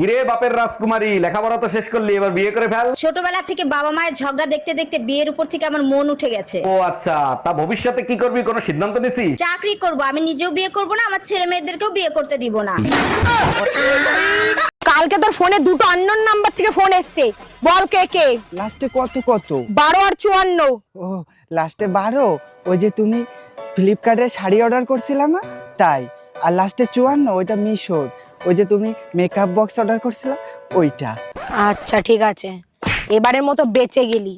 কিরে বাপের রাজকুমারী লেখাপড়া তো শেষ করলি এবার বিয়ে করে ফেল। ছোটবেলা থেকে বাবা মায়ের ঝগড়া দেখতে দেখতে বিয়ের উপর থেকে আমার মন উঠে গেছে। ও আচ্ছা তা ভবিষ্যতে কি করবি? কোনো সিদ্ধান্ত নিছিস? চাকরি করব আমি নিজেও বিয়ে করব না আমার ছেলে মেয়েদেরকেও বিয়ে করতে দিব না। কালকে তোর ফোনে দুটো আননোন নাম্বার থেকে ফোন এসছে। বল কে কে? লাস্টে কত কত? বারো আর চুয়ান্ন। ও লাস্টে বারো? ওই যে তুমি ফ্লিপকার্টে শাড়ি অর্ডার করছিলে না? তাই। আর লাস্টে চুয়ান্ন ওইটা মিশোর। ওই যে তুমি মেকআপ বক্স অর্ডার করছিলে ওইটা আচ্ছা ঠিক আছে এবারের মতো বেঁচে গেলি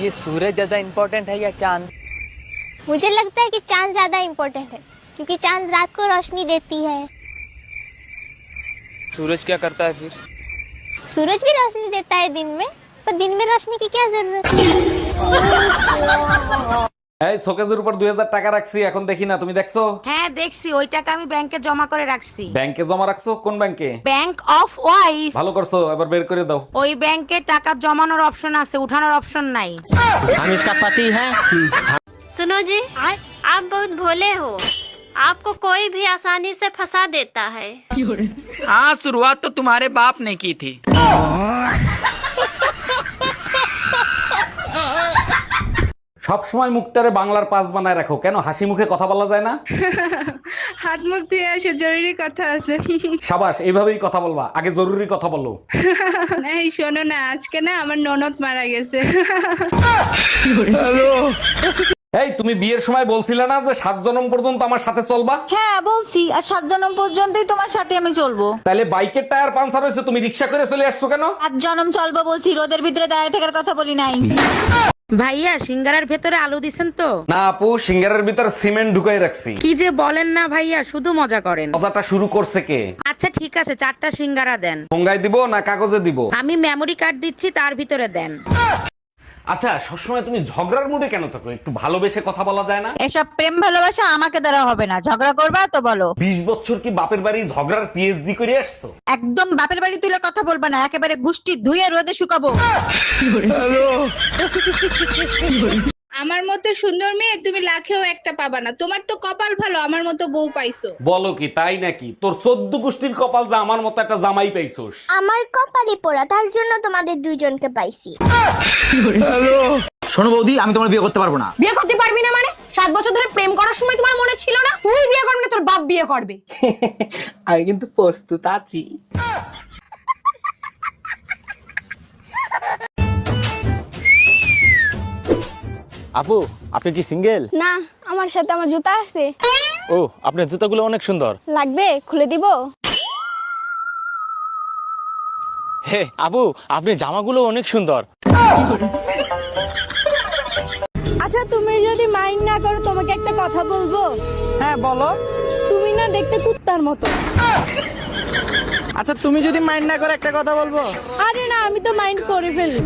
ये सूरज ज्यादा इम्पोर्टेंट है या चांद मुझे लगता है कि चांद ज्यादा इम्पोर्टेंट है क्योंकि चांद रात को रोशनी देती है सूरज क्या करता है फिर सूरज भी रोशनी देता है दिन में पर दिन में रोशनी की क्या जरूरत है এই শোকেজের উপর দুই হাজার টাকা রাখছি এখন দেখি না তুমি দেখছো হ্যাঁ দেখছি ওই টাকা আমি ব্যাংকে জমা করে রাখছি ব্যাংকে জমা রাখছো কোন ব্যাংকে ব্যাংক অফ ওয়াইফ ভালো করছো এবার বের করে দাও ওই ব্যাংকে টাকা জমানোর অপশন আছে উঠানোর অপশন নাই सुनो जी आप बहुत भोले हो आपको कोई भी आसानी से फंसा देता है हाँ शुरुआत तो तुम्हारे बाप ने की थी সবসময় মুখটারে বাংলার পাস বানায় রাখো। কেন? হাসি মুখে কথা বলা যায় না? হাত মুখ ধুয়ে আসে জরুরি কথা আছে। সাবাস এইভাবেই কথা বলবা। আগে জরুরি কথা বলো। এই শোনো না আজকে না আমার ননদ মারা গেছে। এই তুমি বিয়ের সময় বলছিলে না যে সাত জনম পর্যন্ত আমার সাথে চলবা? হ্যাঁ বলছি আর সাত জনম পর্যন্তই তোমার সাথে আমি চলবো। তাহলে বাইকের টায়ার পাঞ্চার হয়েছে তুমি রিক্সা করে চলে আসছো কেন? সাত জনম চলবো বলছি রোদের ভিতরে দাঁড়িয়ে থাকার কথা বলি নাই। ভাইয়া সিঙ্গারার ভেতরে আলু দিছেন তো? না আপু সিঙ্গারের ভিতর সিমেন্ট ঢুকাই রাখছি। কি যে বলেন না ভাইয়া শুধু মজা করেন। কথাটা শুরু করছে কে? আচ্ছা ঠিক আছে চারটা সিঙ্গারা দেন। ফোঙ্গায় দিব না কাগজে দিব? আমি মেমরি কার্ড দিচ্ছি তার ভিতরে দেন। আচ্ছা সবসময় তুমি ঝগড়ার মুডে কেন থাকো? একটু ভালোবেসে কথা বলা যায় না? এসব প্রেম ভালোবাসা আমাকে দ্বারা হবে না। ঝগড়া করবা তো বলো। বিশ বছর কি বাপের বাড়ি ঝগড়ার পিএইচডি করে আসছো? একদম বাপের বাড়ি তুলে কথা বলবা না একেবারে গুষ্টি ধুয়ে রোদে শুকাবো। আমার মতো সুন্দর মেয়ে তুমি লাখেও একটা পাবা না। তোমার তো কপাল ভালো আমার মতো বউ পাইছো। বলো কি তাই নাকি? তোর চোদ্দ গোষ্ঠীর কপাল যা আমার মতো একটা জামাই পাইছোস। আমার কপালে পোড়া তার জন্য তোমাদের দুইজনকে পাইছি। শোনো বৌদি আমি তোমার বিয়ে করতে পারব না। বিয়ে করতে পারবি না মানে? সাত বছর ধরে প্রেম করার সময় তোমার মনে ছিল না? তুই বিয়ে করবি না তোর বাপ বিয়ে করবে। আমি কিন্তু প্রস্তুত আছি। আপু আপনি কি সিঙ্গেল? না আমার সাথে আমার জুতা আছে। ও আপনার জুতাগুলো অনেক সুন্দর। লাগবে? খুলে দিব? হে আপু আপনার জামাগুলো অনেক সুন্দর। আচ্ছা তুমি যদি মাইন্ড না করো তোমাকে একটা কথা বলব? হ্যাঁ বলো। তুমি না দেখতে কুত্তার মতো। আচ্ছা তুমি যদি মাইন্ড না করো একটা কথা বলব? আরে না আমি তো মাইন্ড করে ফেলি।